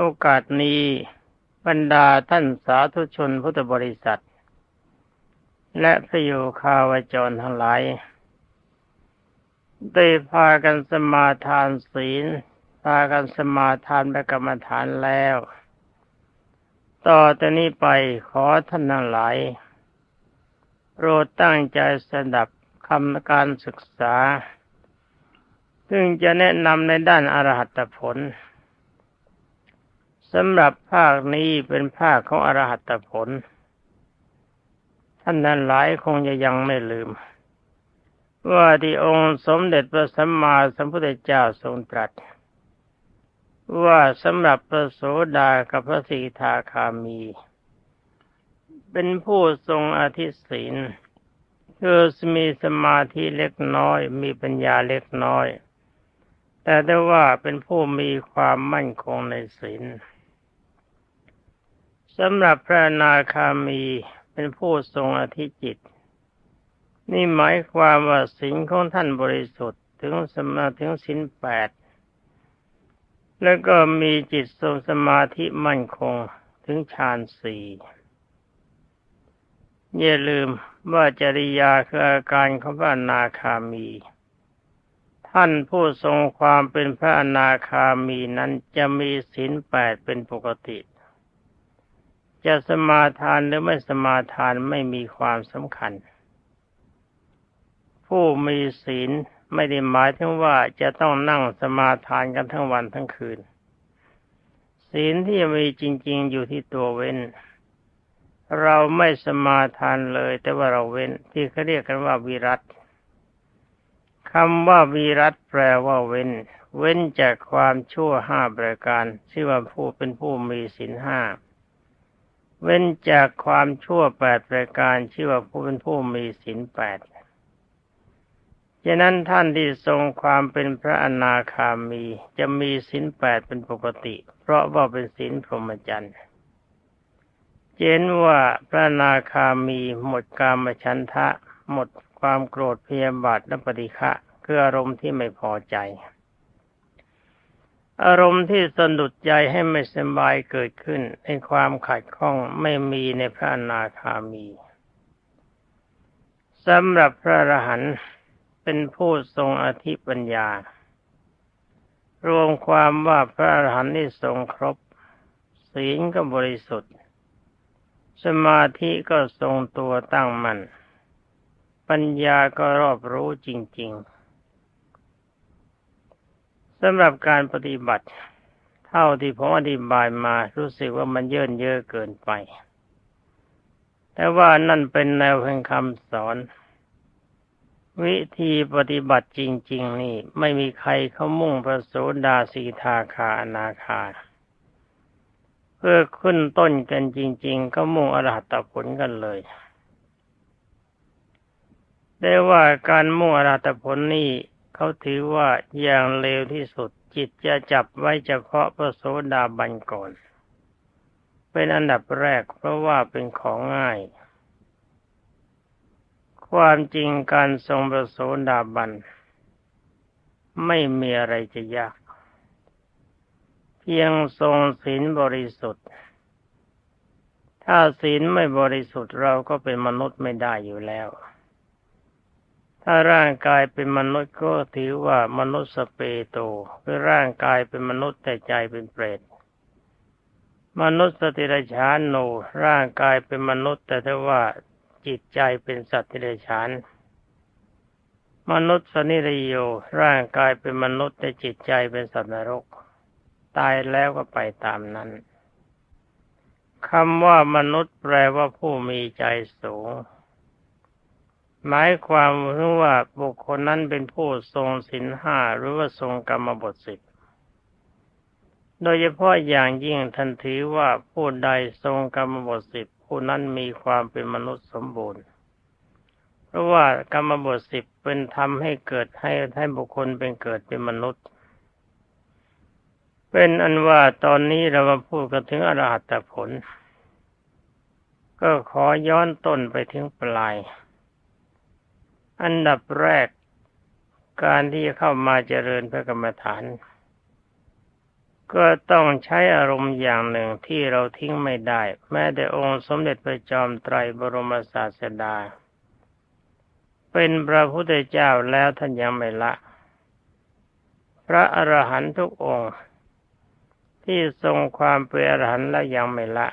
โอกาสนี้บรรดาท่านสาธุชนพุทธบริษัท และพระโยคาวจรทั้งหลาย ได้พากันสมาทานศีล พากันสมาทานประกรรมฐานแล้ว ต่อแต่นี้ไปขอท่านทั้งหลาย โปรดตั้งใจสดับคำการศึกษา ซึ่งจะแนะนำในด้านอรหัตผล สำหรับภาคนี้เป็นภาคของอรหัตผล ท่านนั้นหลายคงจะยังไม่ลืม ว่าที่องค์สมเด็จพระสัมมาสัมพุทธเจ้าทรงตรัส ว่าสำหรับพระโสดากับพระสีทาคามี เป็นผู้ทรงอธิศีลคือมีสมาธิเล็กน้อย มีปัญญาเล็กน้อย แต่ได้ว่าเป็นผู้มีความมั่นคงในศีล สำหรับพระนาคามีเป็นผู้ทรงอธิจิต นี่หมายความว่าศีลของท่านบริสุทธิ์ถึงสมาถึงศีลแปดแล้วก็มีจิตทรงสมาธิมั่นคงถึงฌานสี่อย่าลืมว่าจริยาคืออาการของพระนาคามี ท่านผู้ทรงความเป็นพระนาคามีนั้นจะมีศีลแปดเป็นปกติ จะสมาทานหรือไม่สมาทานไม่มีความสำคัญ ผู้มีศีลไม่ได้หมายถึงว่าจะต้องนั่งสมาทานกันทั้งวันทั้งคืน ศีลที่มีจริง ๆ อยู่ที่ตัวเว้น เราไม่สมาทานเลย แต่ว่าเราเว้นที่เขาเรียกกันว่าวิรัตคำว่าวิรัตแปลว่าเว้น เว้นจากความชั่วห้าประการชื่อว่าผู้เป็นผู้มีศีลห้า เว้นจากความชั่วแปดประการชื่อว่าผู้เป็นผู้มีศีลแปดฉะนั้นท่านที่ทรงความเป็นพระอนาคามีจะมีศีลแปดเป็นปกติ เพราะว่าเป็นศีลพรหมจรรย์เจนว่าพระนาคามีหมดกามฉันทะ หมดความโกรธเพียบาทและปฏิฆะคืออารมณ์ที่ไม่พอใจ อารมณ์ที่สนุดใจให้ไม่สบายเกิดขึ้นในความขัดข้องไม่มีในพระอนาคามีสำหรับพระอรหันต์เป็นผู้ทรงอธิปัญญา รวมความว่าพระอรหันต์นี่ทรงครบ ศีลก็บริสุทธิ์ สมาธิก็ทรงตัวตั้งมัน่น ปัญญาก็รอบรู้จริง ๆำหรับการปฏิบัติ เท่าที่ผมอธิบายมารู้สึกว่ามันเยินเยอะเกินไป แต่ว่านั่นเป็นแนวแห่งคำสอน วิธีปฏิบัติจริง ๆ นี่ ไม่มีใครเขามุ่งพระโสดาสีทาคาอนาคา เพื่อขึ้นต้นกันจริง ๆ ก็มุ่งอรหัตผลกันเลยได้ว่าการมุ่งอรหัตผลนี่ เขาถือว่าอย่างเลวที่สุดจิตจะจับไว้เฉพาะพระโสดาบันก่อน เป็นอันดับแรกเพราะว่าเป็นของง่าย ความจริงการทรงพระโสดาบัน ไม่มีอะไรจะยาก เพียงทรงศีลบริสุทธิ์ ถ้าศีลไม่บริสุทธิ์เราก็เป็นมนุษย์ไม่ได้อยู่แล้ว ถ้าร่างกายเป็นมนุษย์ก็ถือว่ามนุษย์สเปโตคือร่างกายเป็นมนุษย์แต่ใจเป็นเปรต มนุษย์สติรชานโน ร่างกายเป็นมนุษย์ แต่ถ้าว่าจิตใจเป็นสัตว์ติรชานมนุษย์สนิรโยร่างกายเป็นมนุษย์แต่จิตใจเป็นสัตว์นรก ตายแล้วก็ไปตามนั้นคำว่ามนุษย์แปลว่าผู้มีใจสูง หมายความว่าบุคคลนั้นเป็นผู้ทรงศีลห้าหรือว่าทรงกรรมบทสิบโดยเฉพาะอย่างยิ่งท่านถือว่าผู้ใดทรงกรรมบทสิบผู้นั้นมีความเป็นมนุษย์สมบูรณ์ เพราะว่ากรรมบทสิบเป็นทำให้เกิดให้ให้บุคคลเป็นเกิดเป็นมนุษย์ เป็นอันว่าตอนนี้เรามาพูดกันถึงอรหัตผล ก็ขอย้อนต้นไปถึงปลาย อันดับแรกการที่จะเข้ามาเจริญพระกรรมฐาน ก็ต้องใช้อารมณ์อย่างหนึ่งที่เราทิ้งไม่ได้ แม้แต่องค์สมเด็จพระจอมไตรบรมศาสดา เป็นพระพุทธเจ้าแล้วท่านยังไม่ละ พระอรหันตุกองค์ที่ทรงความเป็นอรหันต์และยังไม่ละ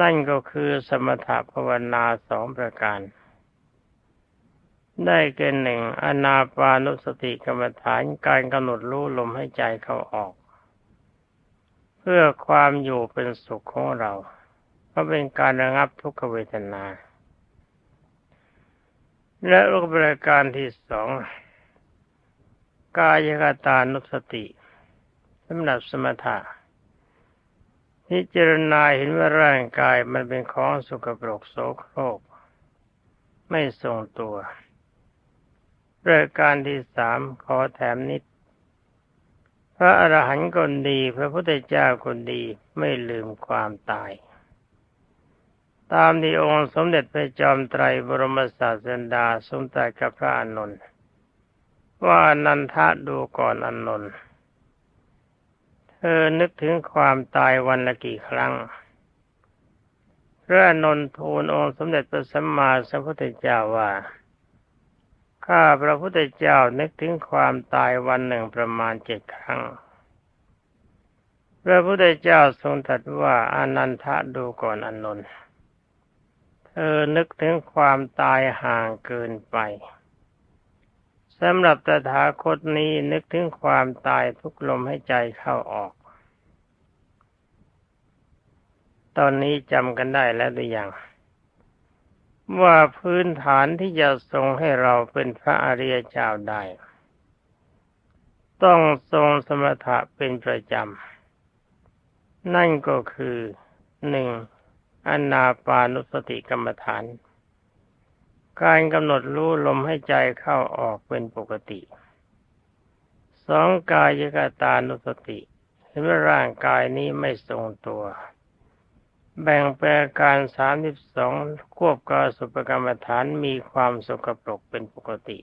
นั่นก็คือสมถภาวนาสองประการ ได้เกินหนึ่งอนาปานุสติกรรมฐานการกำหนดรู้ลมให้ใจเข้าออก เพื่อความอยู่เป็นสุขของเราเพราะเป็นการระงับทุกขเวทนา และรูปบริการที่สองกายกตานุสติสำหรับสมถะพิจารณาเห็นว่าร่างกายมันเป็นของสุกปรกโสโครก ไม่ทรงตัว รายการที่สามขอแถมนิด พระอรหันต์คนดี พระพุทธเจ้าคนดีไม่ลืมความตาย ตามที่องค์สมเด็จพระจอมไตรบรมศาสดาสมตัยกับพระอานนท์ว่านันทะดูก่อนอนนท์เธอนึกถึงความตายวันละกี่ครั้งพระอนนท์ทูลองค์สมเด็จพระสัมมาสัมพุทธเจ้าว่า ข้าพระพุทธเจ้านึกถึงความตายวันหนึ่งประมาณเจ็ดครั้ง พระพุทธเจ้าทรงตรัสว่าอานันทะดูก่อนอนนท์เธอนึกถึงความตายห่างเกินไปสำหรับตถาคตนี้นึกถึงความตายทุกลมให้ใจเข้าออก ตอนนี้จำกันได้แล้วหรือยัง ว่าพื้นฐานที่จะทรงให้เราเป็นพระอริยเจ้าได้ ต้องทรงสมถะเป็นประจำ นั่นก็คือหนึ่งอนาปานุสติกรรมฐาน การกำหนดรู้ลมให้ใจเข้าออกเป็นปกติสองกายกตานุสติ เห็นว่าร่างกายนี้ไม่ทรงตัว แบ่งแปลการสามสิบสองควบกาสุปกรรมฐานมีความสกปรกเป็นปกติ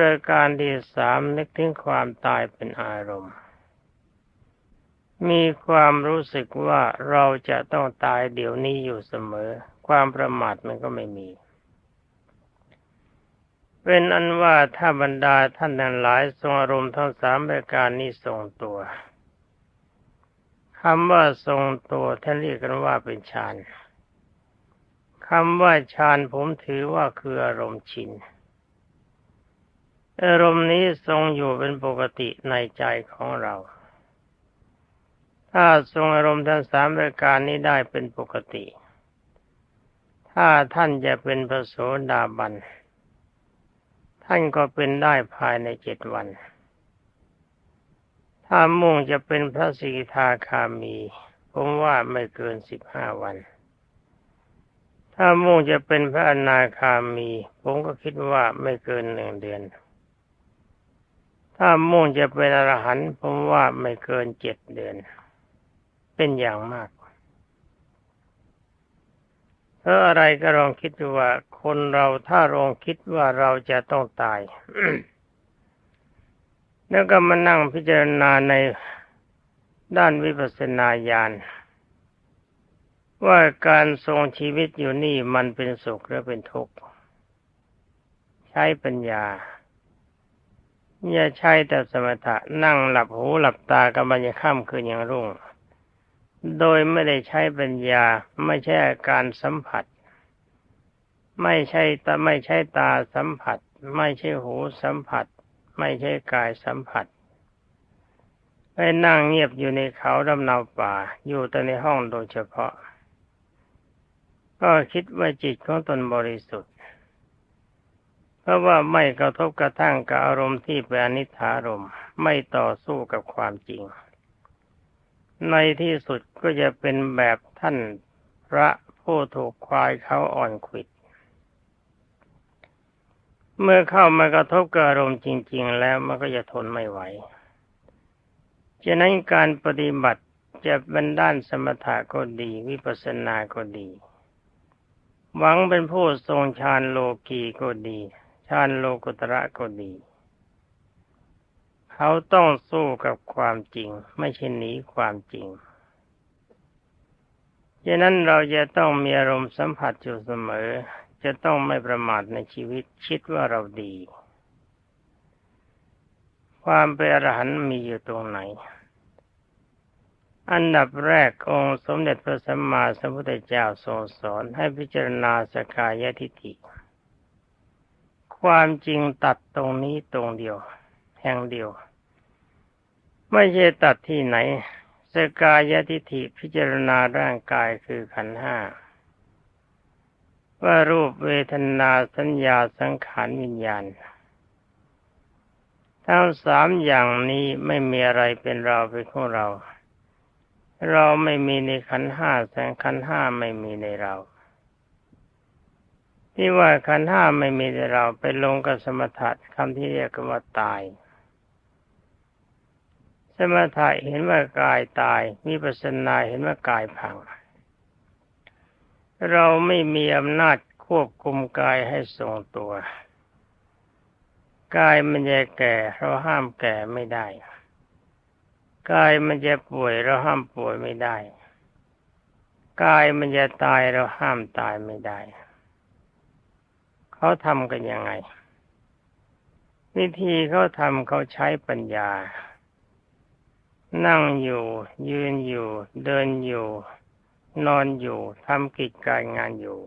รายการที่สามนึกถึงความตายเป็นอารมณ์ มีความรู้สึกว่าเราจะต้องตายเดี๋ยวนี้อยู่เสมอ ความประมาทมันก็ไม่มี เป็นอันว่าถ้าบรรดาท่านทั้งหลายทรงอารมณ์ทั้งสามรายการนี้ทรงตัว คำว่าทรงตัวท่านเรียกกันว่าเป็นฌานคำว่าฌานผมถือว่าคืออารมณ์ชิน อารมณ์นี้ทรงอยู่เป็นปกติในใจของเรา ถ้าทรงอารมณ์ทั้งสามปรายการนี้ได้เป็นปกติ ถ้าท่านจะเป็นพระโสดาบัน ท่านก็เป็นได้ภายในเจ็ดวัน ถ้ามุ่งจะเป็นพระสิกขาคามี ผมว่าไม่เกินสิบห้าวัน ถ้ามุ่งจะเป็นพระอนาคามี ผมก็คิดว่าไม่เกินหนึ่งเดือน ถ้ามุ่งจะเป็นอรหันต์ผมว่าไม่เกินเจ็ดเดือน เป็นอย่างมากเพราะอะไรก็ลองคิดดูว่า คนเราถ้าลองคิดว่าเราจะต้องตาย แล้วก็มานั่งพิจารณาในด้านวิปัสสนาญาณว่าการทรงชีวิตอยู่นี่มันเป็นสุขหรือเป็นทุกข์ ใช้ปัญญา อย่าใช้แต่สมถะนั่งหลับหูหลับตากำลังจะข้ามคืนอย่างรุ่ง โดยไม่ได้ใช้ปัญญาไม่ใช่การสัมผัส ไม่ใช่ตาไม่ใช่ตาสัมผัส ไม่ใช่หูสัมผัส ไม่ใช่กายสัมผัสไปนั่งเงียบอยู่ในเขาดำนาป่า อยู่แต่ในห้องโดยเฉพาะ ก็คิดว่าจิตของตนบริสุทธิ์ เพราะว่าไม่กระทบกระทั่งกับอารมณ์ที่เป็นอนิถารมไม่ต่อสู้กับความจริง ในที่สุดก็จะเป็นแบบท่านพระผู้ถูกควายเขาอ่อนขิด เมื่อเข้ามากระทบกับอารมณ์จริง ๆ แล้วมันก็จะทนไม่ไหวฉะนั้นการปฏิบัติจะเป็นด้านสมถะก็ดี วิปัสสนาก็ดี หวังเป็นผู้ทรงฌานโลกีก็ดีฌานโลกุตระก็ดี เขาต้องสู้กับความจริง ไม่ใช่หนีความจริงดังนั้นเราจะต้องมีอารมณ์สัมผัสอยู่เสมอ จะต้องไม่ประมาทในชีวิตคิดว่าเราดี ความเป็นอรหันต์มีอยู่ตรงไหน อันดับแรกองค์สมเด็จพระสัมมาสัมพุทธเจ้าทรงสอนให้พิจารณาสกายทิฏฐิความจริงตัดตรงนี้ตรงเดียว แห่งเดียว ไม่ใช่ตัดที่ไหนสกายทิฏฐิพิจารณาร่างกายคือขันห้า ว่ารูปเวทนาสัญญาสังขารวิญญาณทั้งสามอย่างนี้ไม่มีอะไรเป็นเราเป็นของเรา เราไม่มีในขันห้าแสงขันห้าไม่มีในเรา ที่ว่าขันห้าไม่มีแต่เราไปลงกับสมถะคำที่เรียกว่าตาย สมถะเห็นว่ากายตายมีปัสนาเห็นว่ากายพัง เราไม่มีอำนาจควบคุมกายให้ทรงตัว กายมันจะแก่เราห้ามแก่ไม่ได้ กายมันจะป่วยเราห้ามป่วยไม่ได้ กายมันจะตายเราห้ามตายไม่ได้ เขาทำกันยังไง วิธีเขาทำเขาใช้ปัญญา นั่งอยู่ ยืนอยู่ เดินอยู่ นอนอยู่ทำกิจการงานอยู่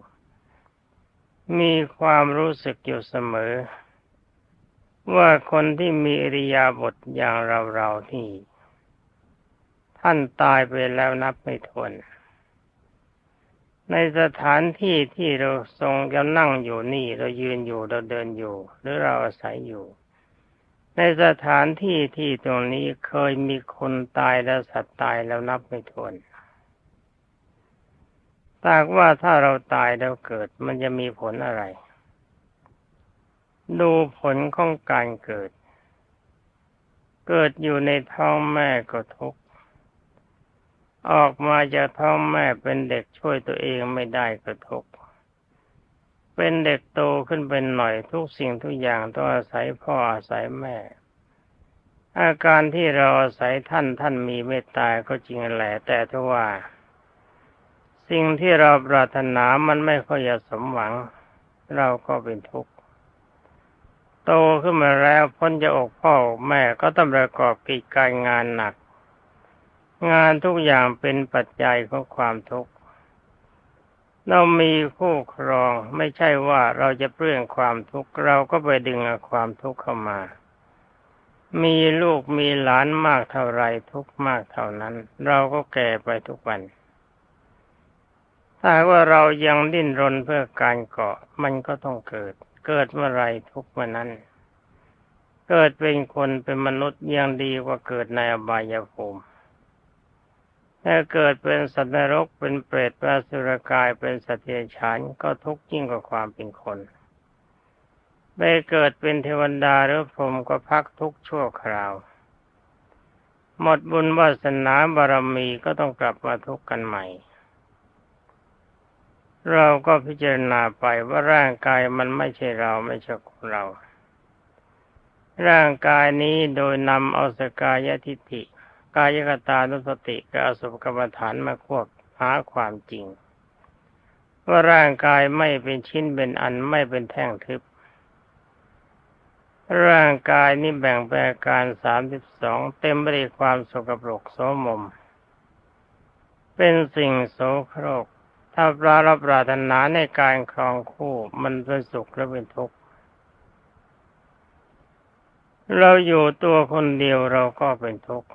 มีความรู้สึกอยู่เสมอ ว่าคนที่มีอริยาบทอย่างเราเราที่ ท่านตายไปแล้วนับไม่ถ้วนในสถานที่ที่เราทรงเรานั่งอยู่นี่เรายืนอยู่เราเดินอยู่ หรือเราอาศัยอยู่ ในสถานที่ที่ตรงนี้เคยมีคนตายและสัตว์ตายแล้วนับไม่ถ้วน ตากว่าถ้าเราตายแล้วเกิดมันจะมีผลอะไร ดูผลของการเกิด เกิดอยู่ในท้องแม่ก็ทุกข์ออกมาจากท้องแม่เป็นเด็กช่วยตัวเองไม่ได้กระทบเป็นเด็กโตขึ้นเป็นหน่อยทุกสิ่งทุกอย่างต้องอาศัยพ่ออาศัยแม่ อาการที่เราอาศัยท่านท่านมีเมตตาก็จริงแหละแต่ถ้าว่า สิ่งที่เราปรารถนามันไม่ค่อยจะสมหวัง เราก็เป็นทุกข์โตขึ้นมาแล้วพ้นจะอกพ่อแม่ก็ต้องประกอบกิจการงานหนัก งานทุกอย่างเป็นปัจจัยของความทุกข์เรามีคู่ครองไม่ใช่ว่าเราจะเปลื้องความทุกข์เราก็ไปดึงความทุกข์เข้ามา มีลูกมีหลานมากเท่าไรทุกมากเท่านั้น เราก็แก่ไปทุกวัน ถ้าว่าเรายังดิ้นรนเพื่อการเกาะมันก็ต้องเกิด เกิดเมื่อไรทุกเมื่อนั้น เกิดเป็นคนเป็นมนุษย์ยังดีกว่าเกิดในอบายภูมิถ้าเกิดเป็นสัตว์นรกเป็นเปรตเป็นสุรกายเป็นสัตว์เดรัจฉานก็ทุกข์ยิ่งกว่าความเป็นคนไปเกิดเป็นเทวดาหรือพรหมก็พักทุกข์ชั่วคราว หมดบุญวาสนาบารมีก็ต้องกลับมาทุกข์กันใหม่ เราก็พิจารณาไปว่าร่างกายมันไม่ใช่เราไม่ใช่ของเรา ร่างกายนี้โดยนำเอาสกายทิฏฐิ กายกตานุสติกับอสุภกรรมฐานมาควบหาความจริง ว่าร่างกายไม่เป็นชิ้นเป็นอันไม่เป็นแท่งทึบ ร่างกายนี้แบ่งแปลการสามสิบสองเต็มไปด้วยความสกปรกโสมม เป็นสิ่งโสโครก ถ้าปรารับปรารถนาในการครองคู่มันเป็นสุขและเป็นทุกข์เราอยู่ตัวคนเดียวเราก็เป็นทุกข์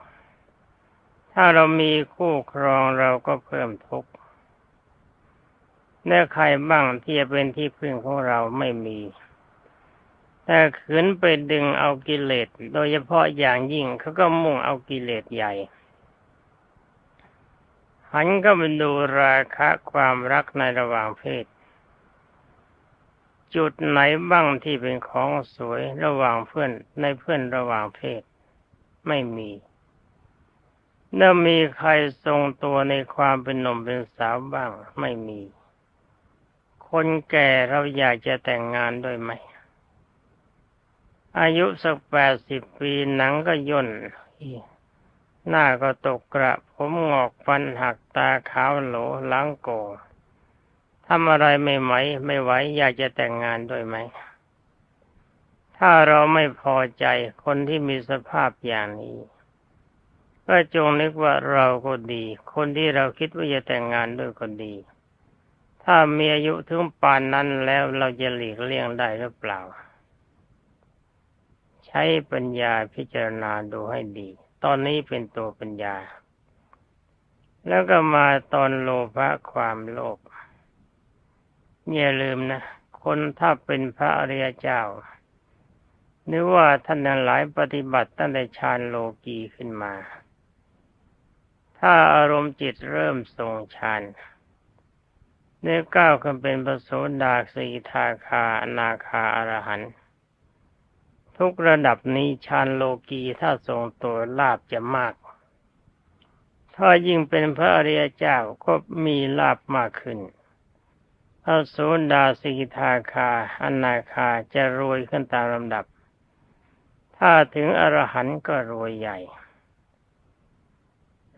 ถ้าเรามีคู่ครองเราก็เพิ่มทุกข์แน่ใครบ้างที่จะเป็นที่พึ่งของเราไม่มี แต่ขืนไปดึงเอากิเลส โดยเฉพาะอย่างยิ่งเขาก็มุ่งเอากิเลสใหญ่ หันก็ไปดูราคะความรักในระหว่างเพศ จุดไหนบ้างที่เป็นของสวยระหว่างเพื่อนในเพื่อนระหว่างเพศ ไม่มีแล้วมีใครทรงตัวในความเป็นหนุ่มเป็นสาวบ้างไม่มี คนแก่เราอยากจะแต่งงานด้วยไหม อายุสักแปดสิบปีหนังก็ย่น หน้าก็ตกกระ ผมงอกฟันหักตาขาวโหลหลังโกทำอะไรไม่ไหมไม่ไหวอยากจะแต่งงานด้วยไหม ถ้าเราไม่พอใจคนที่มีสภาพอย่างนี้ ก็จงนึกว่าเราก็ดี คนที่เราคิดว่าจะแต่งงานด้วยก็ดี ถ้ามีอายุถึงปานนั้นแล้วเราจะหลีกเลี่ยงได้หรือเปล่า ใช้ปัญญาพิจารณาดูให้ดี ตอนนี้เป็นตัวปัญญา แล้วก็มาตอนโลภะความโลภอย่าลืมนะ คนถ้าเป็นพระอริยเจ้านึกว่าท่านหลายปฏิบัติตั้งแต่ฌานโลกีขึ้นมา ถ้าอารมณ์จิตเริ่มทรงฌานเนื้อก้าวขึ้นเป็นประโสดาสีทาคาอนาคาอรหัน ทุกระดับนี้ฌานโลกีถ้าทรงตัวลาบจะมาก ถ้ายิ่งเป็นพระอริยเจ้าก็มีลาบมากขึ้นพระโสดาสิกทาคาอนาคาจะรวยขึ้นตามลำดับ ถ้าถึงอรหันต์ก็รวยใหญ่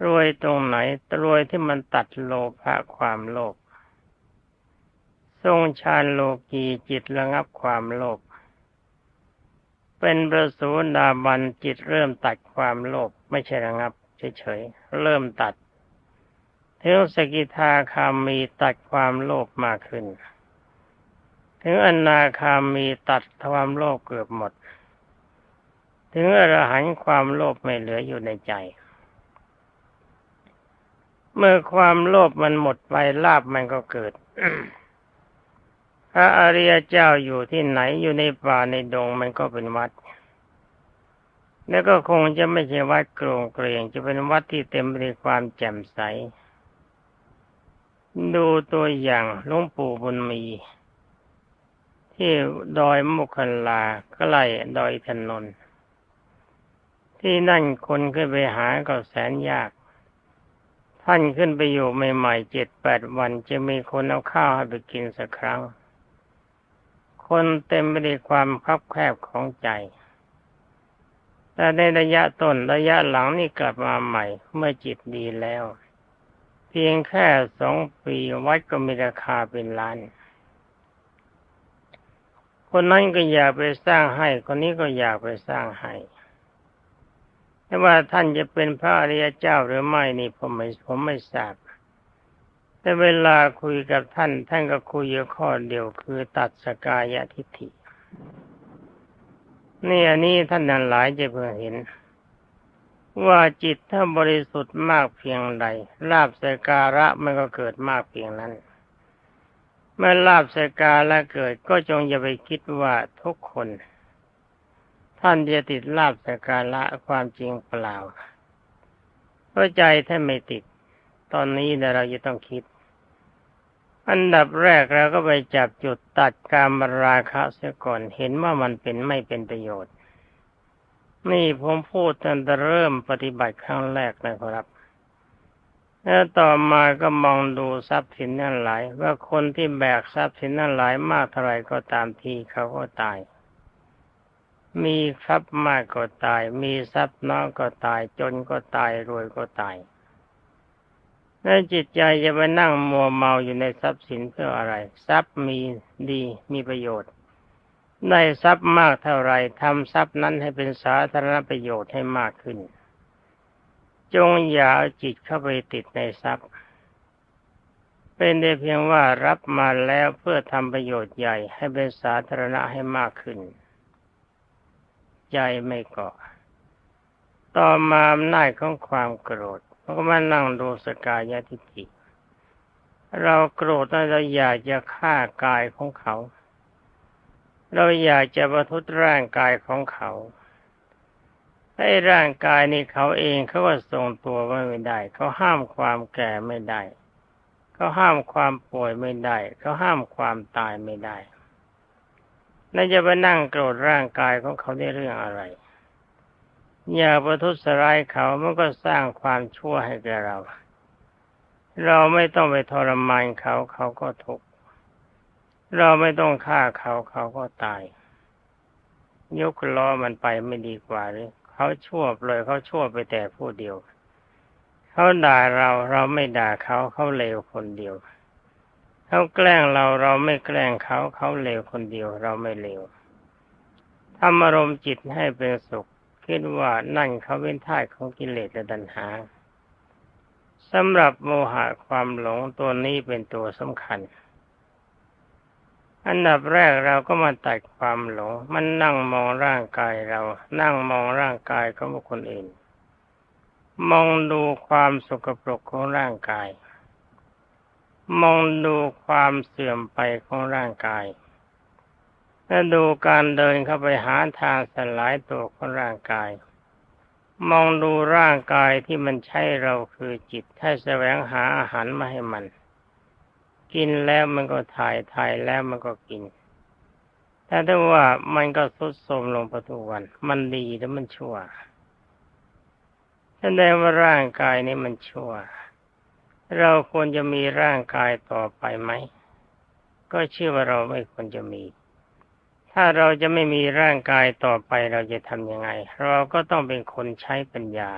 รวยตรงไหนรวยที่มันตัดโลภะความโลภทรงฌานโลกีจิตระงับความโลภ เป็นประสูดาบันจิตเริ่มตัดความโลภไม่ใช่ระงับเฉยๆเริ่มตัดถึงสกิทาคามีตัดความโลภมากขึ้น ถึงอนาคามีตัดความโลภเกือบหมด ถึงอรหันต์ความโลภไม่เหลืออยู่ในใจ เมื่อความโลภมันหมดไปลาบมันก็เกิด พระอริยเจ้าอยู่ที่ไหนอยู่ในป่าในดงมันก็เป็นวัด แล้วก็คงจะไม่ใช่วัดโกรงเกรงจะเป็นวัดที่เต็มไปด้วยความแจ่มใส ดูตัวอย่างหลวงปู่บุญมี ที่ดอยมุขลาใกล้ดอยถนน ที่นั่นคนขึ้นไปหาก็แสนยากท่านขึ้นไปอยู่ใหม่ๆเจ็ดแปดวันจะมีคนเอาข้าวให้ไปกินสักครั้ง คนเต็มไปด้วยความคับแคบของใจ แต่ในระยะต้นระยะหลังนี่กลับมาใหม่ เมื่อจิตดีแล้ว เพียงแค่สองปีวัดก็มีราคาเป็นล้าน คนนั้นก็อยากไปสร้างให้ คนนี้ก็อยากไปสร้างให้แต่ว่าท่านจะเป็นพระอริยเจ้าหรือไม่นี่ผมไม่ผมไม่ทราบ แต่เวลาคุยกับท่าน ท่านก็คุยอยู่ข้อเดียวคือตัดสกายทิฏฐินี่อันนี้ท่านนั้นหลายจะเพื่อเห็น ว่าจิตถ้าบริสุทธิ์มากเพียงใดลาบสการะมันก็เกิดมากเพียงนั้น เมื่อลาบสการะเกิดก็จงอย่าไปคิดว่าทุกคน ท่านจะติดลาบสการะความจริงเปล่าเพราะใจท่านไม่ติด ตอนนี้เราจะต้องคิด อันดับแรกเราก็ไปจับจุดตัดการมราคะเสียก่อน เห็นว่ามันเป็นไม่เป็นประโยชน์ นี่ผมพูดตั้งแต่เริ่มปฏิบัติครั้งแรกนะครับแล้วต่อมาก็มองดูทรัพย์สินนั่นหลาย ว่าคนที่แบกทรัพย์สินนั่นหลายมากเท่าไรก็ตามทีเขาก็ตาย มีทรัพย์มากก็ตาย มีทรัพย์น้อยก็ตาย จนก็ตายรวยก็ตาย นั่นจิตใจจะไปนั่งมัวเมาอยู่ในทรัพย์สินเพื่ออะไร ทรัพย์มีดีมีประโยชน์ได้ทรัพย์มากเท่าไรทำทรัพย์นั้นให้เป็นสาธารณประโยชน์ให้มากขึ้น จงอย่าเอาจิตเข้าไปติดในทรัพย์ เป็นได้เพียงว่ารับมาแล้วเพื่อทำประโยชน์ใหญ่ให้เป็นสาธารณะให้มากขึ้น ใจไม่เกาะ ต่อมาอำนาจของความโกรธ เราก็มานั่งดูสกายทิฏฐิเราโกรธเราอยากจะฆ่ากายของเขา เราอยากจะประทุษร่างกายของเขาให้ร่างกายนี้เขาเองเขาก็ทรงตัวไว้ไม่ได้ เขาห้ามความแก่ไม่ได้ เขาห้ามความป่วยไม่ได้ เขาห้ามความตายไม่ได้ แล้วจะไปนั่งโกรธร่างกายของเขาได้เรื่องอะไร อย่าประทุษร้ายเขามันก็สร้างความชั่วให้แก่เรา เราไม่ต้องไปทรมานเขาเขาก็ทุกข์เราไม่ต้องฆ่าเขาเขาก็ตาย ยกล้อมันไปไม่ดีกว่าหรือเขาชั่วเลยเขาชั่วไปแต่ผู้เดียว เขาด่าเราเราไม่ด่าเขาเขาเลวคนเดียวเขาแกล้งเราเราไม่แกล้งเขาเขาเลวคนเดียวเราไม่เลวทำอารมณ์จิตให้เป็นสุข คิดว่านั่นเขาเป็นท่าของกิเลสและดัณหาสำหรับโมหะความหลงตัวนี้เป็นตัวสำคัญ อันดับแรกเราก็มาตัดความหลง มันนั่งมองร่างกายเรา นั่งมองร่างกายของบุคคลอื่น มองดูความสกปรกของร่างกาย มองดูความเสื่อมไปของร่างกาย และดูการเดินเข้าไปหาทางสลายตัวของร่างกาย มองดูร่างกายที่มันใช่เราคือจิตให้แสวงหาอาหารมาให้มัน กินแล้วมันก็ถ่ายถ่ายแล้วมันก็กิน แต่ถ้าว่ามันก็ทุดโทรมลงประทุวัน มันดีหรือมันชั่วแสดงว่าร่างกายนี้มันชั่ว เราควรจะมีร่างกายต่อไปไหม ก็เชื่อว่าเราไม่ควรจะมี ถ้าเราจะไม่มีร่างกายต่อไปเราจะทำยังไง เราก็ต้องเป็นคนใช้ปัญญา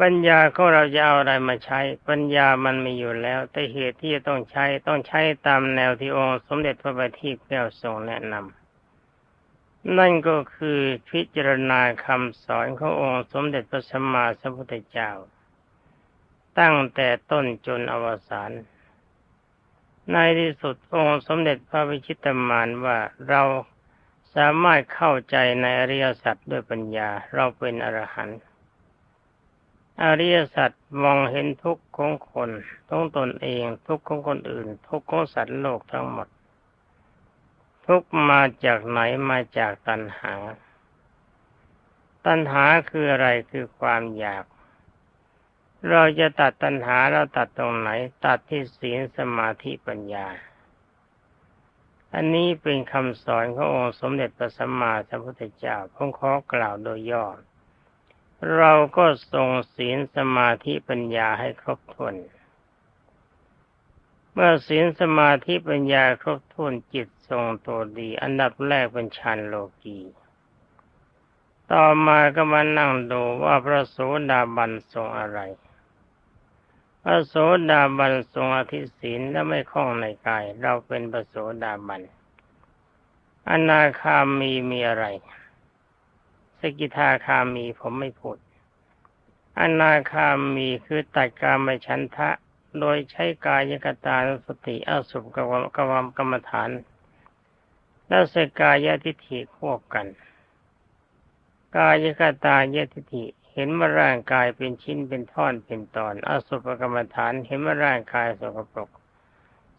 ปัญญาของเราจะเอาอะไรมาใช้ ปัญญามันมีอยู่แล้ว แต่เหตุที่จะต้องใช้ต้องใช้ตามแนวที่องค์สมเด็จพระบัณฑิตแก้วทรงแนะนำนั่นก็คือพิจารณาคำสอนขององค์สมเด็จพระสัมมาสัมพุทธเจ้า ตั้งแต่ต้นจนอวสาน ในที่สุดองค์สมเด็จพระวิชิตมานว่าเราสามารถเข้าใจในอริยสัจด้วยปัญญา เราเป็นอรหันต์อริยสัจมองเห็นทุกข์ของคนทุกตนเองทุกข์ของคนอื่น ทุกข์ของสัตว์โลกทั้งหมด ทุกมาจากไหนมาจากตัณหา ตัณหาคืออะไรคือความอยาก เราจะตัดตัณหาเราตัดตรงไหน ตัดที่ศีลสมาธิปัญญา อันนี้เป็นคำสอนขององค์สมเด็จพระสัมมาสัมพุทธเจ้าผมขอกล่าวโดยย่อ เราก็ทรงศีลสมาธิปัญญาให้ครบถ้วน เมื่อศีลสมาธิปัญญาครบถ้วนจิตทรงตัวดี อันดับแรกเป็นฌานโลกีต่อมาก็มานั่งดูว่าพระโสดาบันทรงอะไร พระโสดาบันทรงอธิศีลและไม่คล้องในกาย เราเป็นพระโสดาบัน อนาคามีมีอะไร สกิทาคามีผมไม่พูด อนาคามีคือตัดการไม่ชันทะ โดยใช้กายกตาสติอสุภกวมกวมกรรมฐาน และสกายทิฏฐิควบกัน กายกตายทิฏฐิ ห็นว่าร่างกายเป็นชิ้นเป็นท่อนเป็นตอนอสุภกรรมฐานเห็นว่าร่างกายสกปรก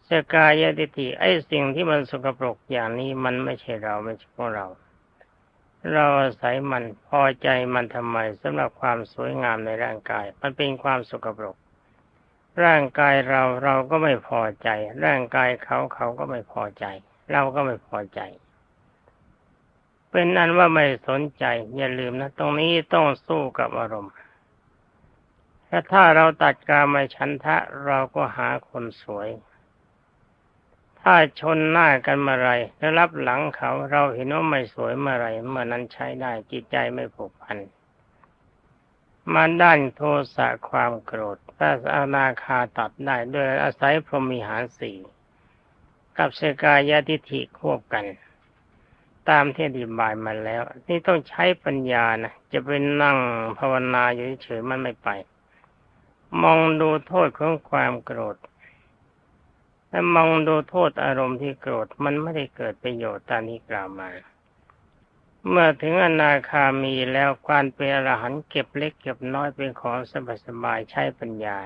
สกายติติไอ้สิ่งที่มันสกปรกอย่างนี้มันไม่ใช่เราไม่ใช่ของเรา เราอาศัยมันพอใจมันทำไมสำหรับความสวยงามในร่างกาย มันเป็นความสกปรก ร่างกายเราเราก็ไม่พอใจ ร่างกายเขาเขาก็ไม่พอใจ เราก็ไม่พอใจ เป็นนั้นว่าไม่สนใจ อย่าลืมนะ ตรงนี้ต้องสู้กับอารมณ์ถ้าถ้าเราตัดกาไม่ชันทะ เราก็หาคนสวย ถ้าชนหน้ากันเมื่อไรแล้วรับหลังเขาเราเห็นว่าไม่สวยเมื่อไรเมื่อนั้นใช้ได้จิตใจไม่ผูกพันมาด้านโทสะความโกรธพระอนาคาตัดได้โดยอาศัยพรหมิหารสี่กับสกายทิฐิควบกัน ตามที่อธิบายมาแล้ว นี่ต้องใช้ปัญญานะจะไปนั่งภาวนาอยู่เฉยมันไม่ไป มองดูโทษของความโกรธและมองดูโทษอารมณ์ที่โกรธมันไม่ได้เกิดประโยชน์ตามที่กล่าวมา เมื่อถึงอนาคามีแล้วความเป็นอรหันต์เก็บเล็กเก็บน้อยเป็นของสบายๆใช้ปัญญา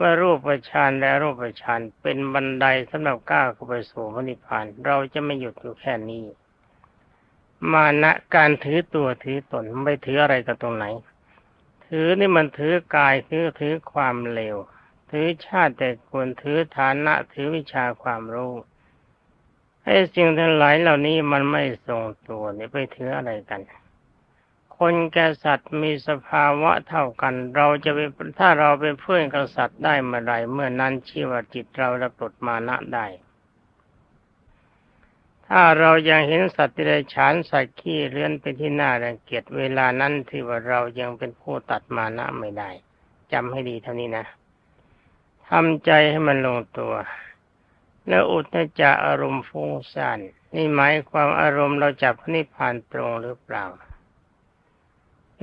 ว่ารูปฌานและรูปฌานเป็นบันไดสำหรับก้าวเข้าไปสู่พระนิพพาน เราจะไม่หยุดอยู่แค่นี้ มานะการถือตัวถือตนไม่ถืออะไรกับตรงไหน ถือนี่มันถือกายถือถือความเลวถือชาติแต่ควรถือฐานะถือวิชาความรู้ไอ้สิ่งทั้งหลายเหล่านี้มันไม่ทรงตัวนี่ไปถืออะไรกัน คนแก่สัตว์มีสภาวะเท่ากัน เราจะเป็นถ้าเราเป็นเพื่อนกับสัตว์ได้เมื่อไรเมื่อนั้นชีวจิตเราระปลดมานะได้ ถ้าเรายังเห็นสัตว์ที่ไรฉานสัตว์ขี้เลื้อนเป็นที่น่ารังเกียจเวลานั้นถือว่าเรายังเป็นผู้ตัดมานะไม่ได้จำให้ดีเท่านี้นะทำใจให้มันลงตัว แล้วอุตจะอารมณ์ฟุ้งซ่านนี่หมายความอารมณ์เราจับนิพพานตรงหรือเปล่า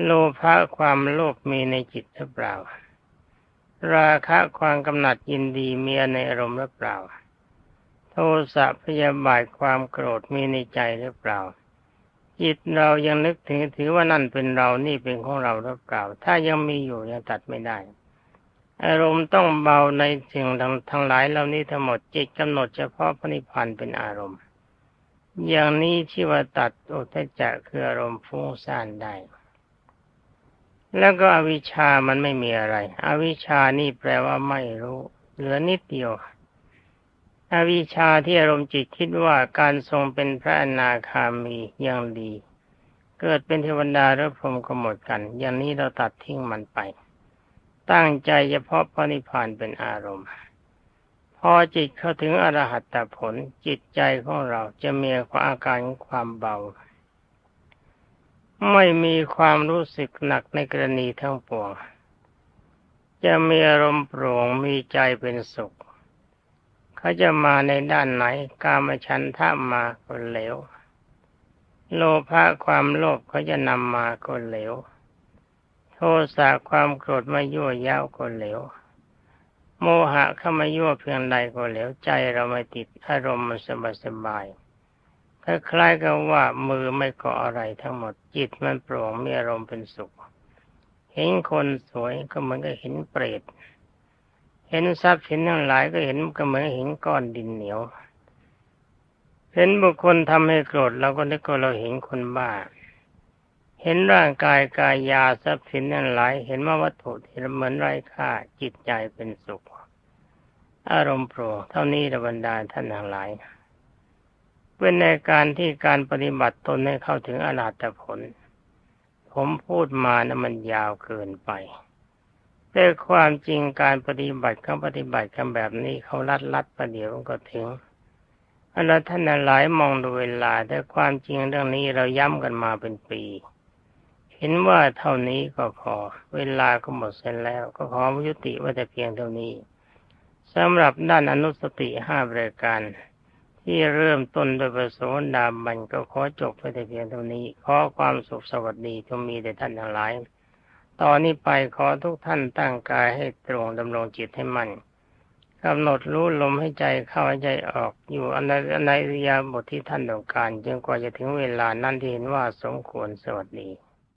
โลภะความโลภมีในจิตหรือเปล่า ราคะความกำหนัดยินดีมีในอารมณ์หรือเปล่า โทสะพยาบาทความโกรธมีในใจหรือเปล่า จิตเรายังนึกถึงถือว่านั่นเป็นเรานี่เป็นของเราหรือเปล่า ถ้ายังมีอยู่ยังตัดไม่ได้ อารมณ์ต้องเบาในสิ่งทั้งหลายเหล่านี้ทั้งหมดจิตกำหนดเฉพาะพระนิพพานเป็นอารมณ์ อย่างนี้ที่ว่าตัดอุทจจะคืออารมณ์ฟุ้งซ่านได้ แล้วก็อวิชามันไม่มีอะไร อวิชานี่แปลว่าไม่รู้ เหลือนิดเดียว อวิชาที่อารมณ์จิตคิดว่าการทรงเป็นพระอนาคามียังดี เกิดเป็นเทวดาหรือพรหมก็หมดกัน อย่างนี้เราตัดทิ้งมันไป ตั้งใจเฉพาะพระนิพพานเป็นอารมณ์ พอจิตเข้าถึงอรหัตผลจิตใจของเราจะมีความอาการความเบา ไม่มีความรู้สึกหนักในกรณีทั้งปวง จะมีอารมณ์โปร่งมีใจเป็นสุข เขาจะมาในด้านไหน กามฉันทะมาก็เหลว โลภะความโลภเขาจะนำมาก็เหลว โทสะความโกรธมายั่วย้าวก็เหลว โมหะเข้ามายั่วเพียงใดก็เหลวใจเราไม่ติดอารมณ์มันสบายสบาย คล้ายๆกับว่ามือไม่เกาะอะไรทั้งหมดจิตมันโปร่งมีอารมณ์เป็นสุข เห็นคนสวยก็เหมือนกับเห็นเปรตเห็นทรัพย์สินทั้งหลายก็เห็นก็เหมือนเห็นก้อนดินเหนียว เห็นบุคคลทำให้โกรธเราก็นึกว่าเราเห็นคนบ้า เห็นร่างกายกายยาทรัพย์สินทั้งหลาย เห็นว่าวัตถุที่เหมือนไร้ค่าจิตใจเป็นสุข อารมณ์โปร่งเท่านี้ระบรรดาท่านทั้งหลาย เป็นในการที่การปฏิบัติตนให้เข้าถึงอรหัตผล ผมพูดมานะมันยาวเกินไป แต่ความจริงการปฏิบัติเขาปฏิบัติกันแบบนี้เขาลัดลัดประเดี๋ยวก็ถึงอันนั้นท่านหลายมองดูเวลา แต่ความจริงเรื่องนี้เราย้ำกันมาเป็นปี เห็นว่าเท่านี้ก็พอเวลาก็หมดเส้นแล้ว ก็ขอยุติว่าแต่เพียงเท่านี้สำหรับด้านอนุสติห้าบริการ ที่เริ่มต้นโดยประโสดาบันก็ขอจบไปแต่เพียงเท่านี้ ขอความสุขสวัสดีจงมีแด่ท่านทั้งหลาย ตอนนี้ไปขอทุกท่านตั้งกายให้ตรงดำรงจิตให้มั่นกำหนดรู้ลมให้ใจเข้าใใจออกอยู่อันในในยาบทที่ท่านต้องการจนกว่าจะถึงเวลานั้นที่เห็นว่าสมควรสวัสดี